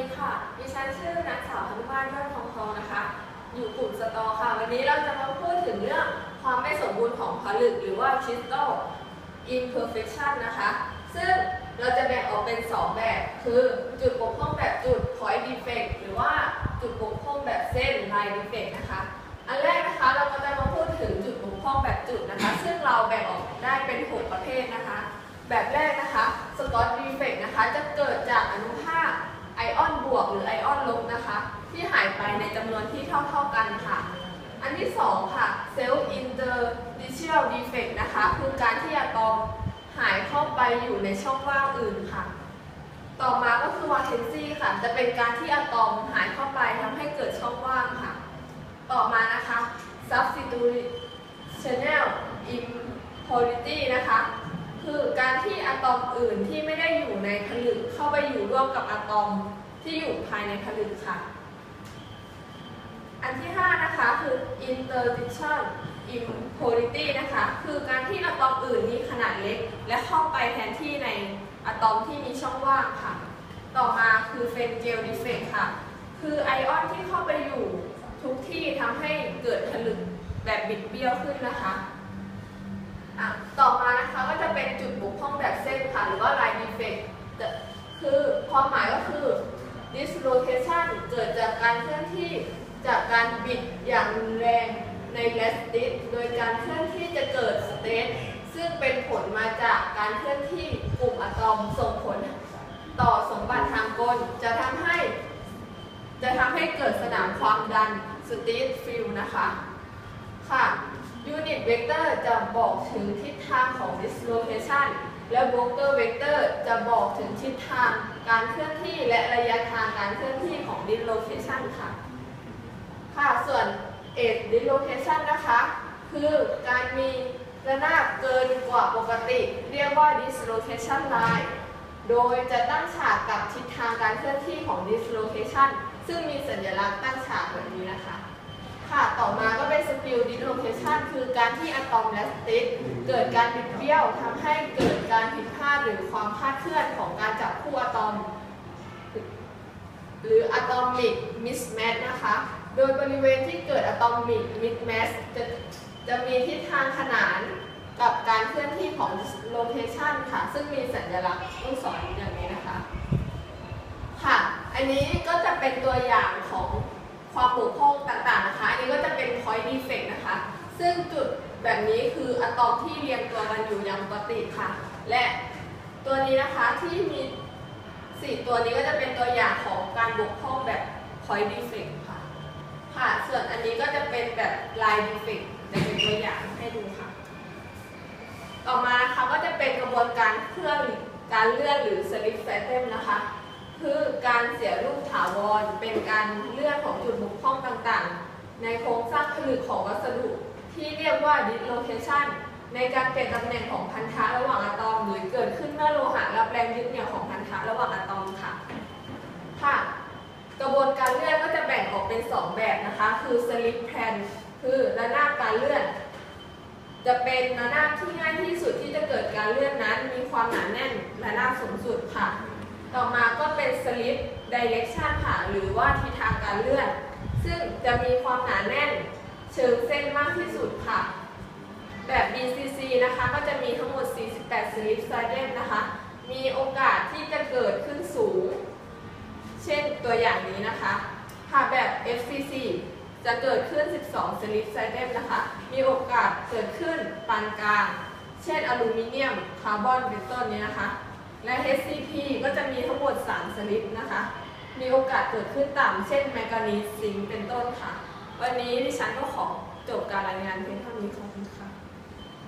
ดีค่ะ ดิฉันชื่อนางสาวพันุมาตรยอดทองทองนะคะ อยู่กลุ่มสตอค่ะ วันนี้เราจะมาพูดถึงเรื่องความไม่สมบูรณ์ของผลึกหรือว่า crystal imperfection นะคะ ซึ่งเราจะแบ่งออกเป็น 2 แบบ คือจุดบกพร่องแบบจุด point defect หรือว่าจุดบกพร่องแบบเส้น line defect นะคะ อันแรกนะคะเราก็จะมาพูดถึงจุดบกพร่องแบบจุดนะคะ ซึ่งเราแบ่งออกได้เป็น 6 ประเภทนะคะ แบบแรกนะคะ Scott defect นะคะ จะเกิดจากอนุภาค อออนบวกหรือไอออนลบนะคะ ที่หายไปในจำนวนที่เท่าๆกันค่ะ อันที่ 2 ค่ะ Self interstitial defect นะคะ คือการที่อะตอมหายเข้าไปอยู่ในช่องว่างอื่นค่ะ ต่อมาก็คือ vacancy ค่ะ จะเป็นการที่อะตอมหายเข้าไปทำให้เกิดช่องว่างค่ะ ต่อมานะคะ substitutional impurity นะคะคือการที่อะตอมอื่นที่ไม่ได้อยู่ในผลึกเข้าไปอยู่ร่วมกับอะตอม ที่อยู่ภายในผลึกค่ะ อันที่ 5 นะคะคือ interdiction impurity นะคะ คือการที่อะตอมอื่นมีขนาดเล็ก และเข้าไปแทนที่ในอะตอมที่มีช่องว่างค่ะ ต่อมาคือ Fengel defect ค่ะ คือไอออนที่เข้าไปอยู่ทุกที่ทำให้เกิดผลึกแบบบิดเบี้ยวขึ้นนะคะอะต่อมานะคะก็จะเป็นจุดบกพร่องแบบเส้นค่ะ หรือว่า line defect จะคือความหมายก็คือ การเคลื่อนที่จากการบิดอย่างแรงในแลตติสโดยการเคลื่อนที่จะเกิดสเตทซึ่งเป็นผลมาจากการเคลื่อนที่กลุ่มอะตอมส่งผลต่อสมบัติทางกล จะทำให้ จะทำให้เกิดสนามความดันสตีทฟิลนะคะ ค่ะ Unit Vector จะบอกถึงทิศทางของ dislocation และ Broker Vector จะบอกถึงทิศทางการเคลื่อนที่และระยะทางการเคลื่อนที่ของ dislocation ค่ะ ค่ะ ส่วน edge dislocation นะคะ คือการมีระนาบเกินกว่าปกติ เรียกว่า dislocation line โดยจะตั้งฉากกับทิศทางการเคลื่อนที่ของ dislocation ซึ่งมีสัญลักษณ์ตั้งฉากแบบนี้นะคะ ต่อมาก็เป็น spill dislocation คือการที่อะตอมและสติกเกิดการบิดเบี้ยวทำให้เกิดการผิดพลาดหรือความคลาดเคลื่อนของการจับคู่อะตอม หรือ atomic mismatch นะคะ โดยบริเวณที่เกิด atomic mismatch จะจะมีทิศทางขนานกับการเคลื่อนที่ของ dislocation ค่ะ ซึ่งมีสัญลักษณ์ลูกศรอย่างนี้นะคะ ค่ะ อันนี้ก็จะเป็นตัวอย่างของความบกพร่องต่างๆนะคะ อันนี้ก็จะเป็น point defect นะคะ ซึ่งจุดแบบนี้คืออะตอมที่เรียงตัวกันอยู่อย่างปกติค่ะ และตัวนี้นะคะที่มีสี่ตัวนี้ก็จะเป็นตัวอย่างของการบกพร่องแบบ point defect ค่ะ ค่ะ ส่วนอันนี้ก็จะเป็นแบบ line defect จะเป็นตัวอย่างให้ดูค่ะ ต่อมานะคะก็จะเป็นกระบวนการเคลื่อนการเลื่อนหรือ slip system นะคะคือการเสียรูปถาวรเป็นการเลื่อนของจุดบกพร่องต่างๆ ในโครงสร้างผลึกของวัสดุ ที่เรียกว่า dislocation ในการเปลี่ยนตำแหน่งของพันธะระหว่างอะตอม หรือเกิดขึ้นเมื่อโลหะรับแรงยึดเหนี่ยวของพันธะระหว่างอะตอมค่ะค่ะ กระบวนการเลื่อนก็จะแบ่งออกเป็น 2 แบบนะคะ คือ slip plan คือระนาบการเลื่อน จะเป็นระนาบที่ง่ายที่สุดที่จะเกิดการเลื่อนนั้น มีความหนาแน่นระนาบสูงสุดค่ะ ต่อมาก็เป็น slip direction ค่ะ หรือว่าทิศทางการเลื่อน ซึ่งจะมีความหนาแน่น เชิงเส้นมากที่สุดค่ะ แบบ BCC นะคะก็จะมีทั้งหมด 48 slip sided นะคะ มีโอกาสที่จะเกิดขึ้นสูง เช่นตัวอย่างนี้นะคะค่ะแบบ FCC จะเกิดขึ้น 12 slip sided นะคะ มีโอกาสเกิดขึ้นปานกลาง เช่นอลูมิเนียม คาร์บอน เป็นต้นนี้นะคะ และ HCP ก็จะมีทั้งหมด 3 สลิปนะคะ มีโอกาสเกิดขึ้นต่ำ เช่นแมกนีซิงเป็นต้นค่ะ วันนี้ดิฉันก็ขอจบการรายงานเพียงเท่านี้ขอบคุณค่ะ